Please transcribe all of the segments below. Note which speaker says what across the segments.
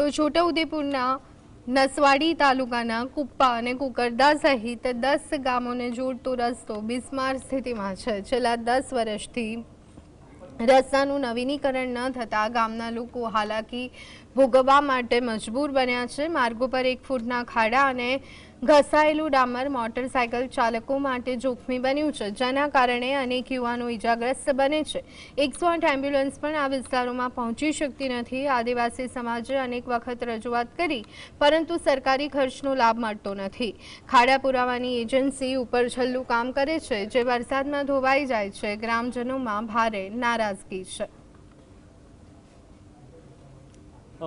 Speaker 1: તો છોટાઉદેપુરના નસવાડી તાલુકાના કુપ્પા અને કુકરદા સહિત દસ ગામોને જોડતો રસ્તો બિસ્માર સ્થિતિમાં છે. છેલ્લા દસ વર્ષથી રસ્તાનું નવીનીકરણ ન થતાં ગામના લોકો હાલાકી ભોગવવા માટે મજબૂર બન્યા છે. માર્ગો પર એક ફૂટના ખાડા અને ઘસાયેલું ડામર મોટરસાયકલ ચાલકો માટે જોખમી બન્યું છે, જેના કારણે અનેક યુવાનો ઇજાગ્રસ્ત બને છે. એકસો આઠ એમ્બ્યુલન્સ પણ આ વિસ્તારોમાં પહોંચી શકતી નથી. આદિવાસી સમાજે અનેક વખત રજૂઆત કરી, પરંતુ સરકારી ખર્ચનો લાભ મળતો નથી. ખાડા પુરાવાની એજન્સી ઉપર છલ્લું કામ કરે છે, જે વરસાદમાં ધોવાઈ જાય છે. ગ્રામજનોમાં ભારે નારાજગી છે.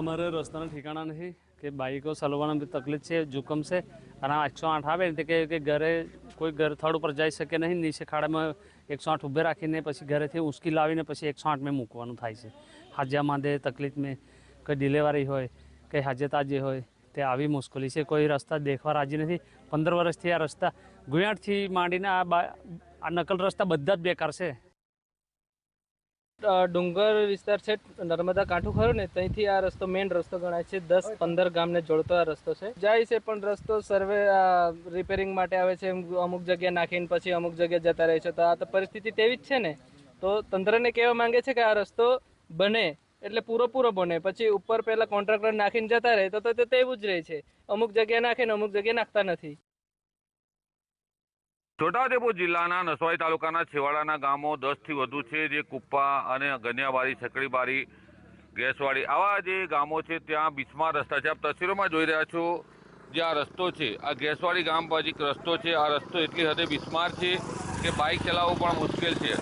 Speaker 2: અમારે રસ્તાના ઠેકાણા નથી કે બાઈકો ચલાવવાના તકલીફ છે, જોખમ છે. અને આ એકસો આઠ આવે ને કે ઘરે કોઈ ઘર થડ ઉપર જઈ શકે નહીં, નીચે ખાડામાં એકસો આઠ ઊભે રાખીને પછી ઘરેથી ઉંચકી લાવીને પછી એકસો આઠમાં મૂકવાનું થાય છે. હાજ્યા માંદે તકલીફમાં કોઈ ડિલેવરી હોય, કંઈ હાજે તાજે હોય, તે આવી મુશ્કેલી છે. કોઈ રસ્તા દેખવા રાજી નથી. પંદર વર્ષથી આ રસ્તા ગુયાઠથી માંડીને આ બા, આ નકલ રસ્તા બધા જ બેકાર છે.
Speaker 3: ડુંગર વિસ્તાર છે નર્મદા કાંઠું ખરું ને ત્યાંથી આ રસ્તો મેઇન રસ્તો ગણાય છે. દસ પંદર ગામને જોડતો આ રસ્તો છે. જાય છે પણ રસ્તો સર્વે રિપેરિંગ માટે આવે છે. અમુક જગ્યા નાખીને પછી અમુક જગ્યા જતા રહે છે. તો આ તો પરિસ્થિતિ તેવી જ છે ને. તો તંત્રને કહેવા માંગે છે કે આ રસ્તો બને એટલે પૂરો પૂરો બને. પછી ઉપર પહેલાં કોન્ટ્રાક્ટર નાખીને જતા રહે તો તો તેવું જ રહે છે. અમુક જગ્યા નાખે ને અમુક જગ્યા નાખતા નથી.
Speaker 4: છોટાઉદેપુર જિલ્લાના નસવાડી તાલુકાના છેવાડાના ગામો દસથી વધુ છે, જે કુપ્પા અને ગનિયાબારી છકડીબારી ગેસવાડી આવા જે ગામો છે, ત્યાં બીચમાં રસ્તા છે. આપ તસવીરોમાં જોઈ રહ્યા છો, જે આ રસ્તો છે, આ ગેસવાડી ગામ એક રસ્તો છે. આ રસ્તો એટલી હદે બિસ્માર છે કે બાઇક ચલાવવું પણ મુશ્કેલ છે.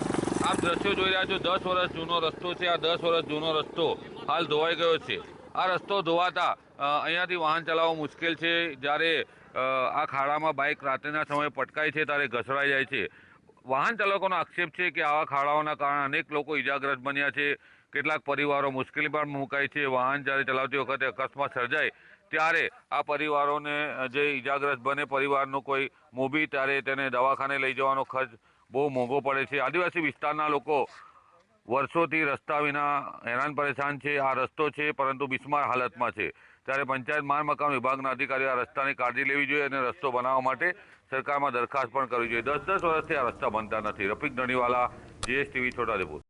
Speaker 4: આપ દ્રશ્યો જોઈ રહ્યા છો, દસ વર્ષ જૂનો રસ્તો છે. આ દસ વર્ષ જૂનો રસ્તો હાલ ધોવાઈ ગયો છે. આ રસ્તો ધોવાતા અહીંયાથી વાહન ચલાવવું મુશ્કેલ છે. જ્યારે આ ખાડામાં બાઇક રાત્રિના સમયે પટકાય છે, ત્યારે ઘસડાઈ જાય છે. વાહન ચાલકોનો આક્ષેપ છે કે આવા ખાડાઓના કારણે અનેક લોકો ઇજાગ્રસ્ત બન્યા છે. કેટલાક પરિવારો મુશ્કેલી પણ મુકાય છે. વાહન જ્યારે ચલાવતી વખતે અકસ્માત સર્જાય, ત્યારે આ પરિવારોને જે ઇજાગ્રસ્ત બને પરિવારનું કોઈ મોભી, ત્યારે તેને દવાખાને લઈ જવાનો ખર્ચ બહુ મોંઘો પડે છે. આદિવાસી વિસ્તારના લોકો વર્ષોથી રસ્તા વિના હેરાન પરેશાન છે, આ રસ્તો છે, પરંતુ બિસ્માર હાલતમાં છે. ત્યારે પંચાયત માલ મકાન વિભાગના અધિકારીઓ આ રસ્તાની કાળજી લેવી જોઈએ અને રસ્તો બનાવવા માટે સરકારમાં દરખાસ્ત પણ કરવી જોઈએ. દસ દસ વર્ષથી આ રસ્તા બનતા નથી. રફીક ધણીવાલા, જીએસટીવી છોટાદેપુર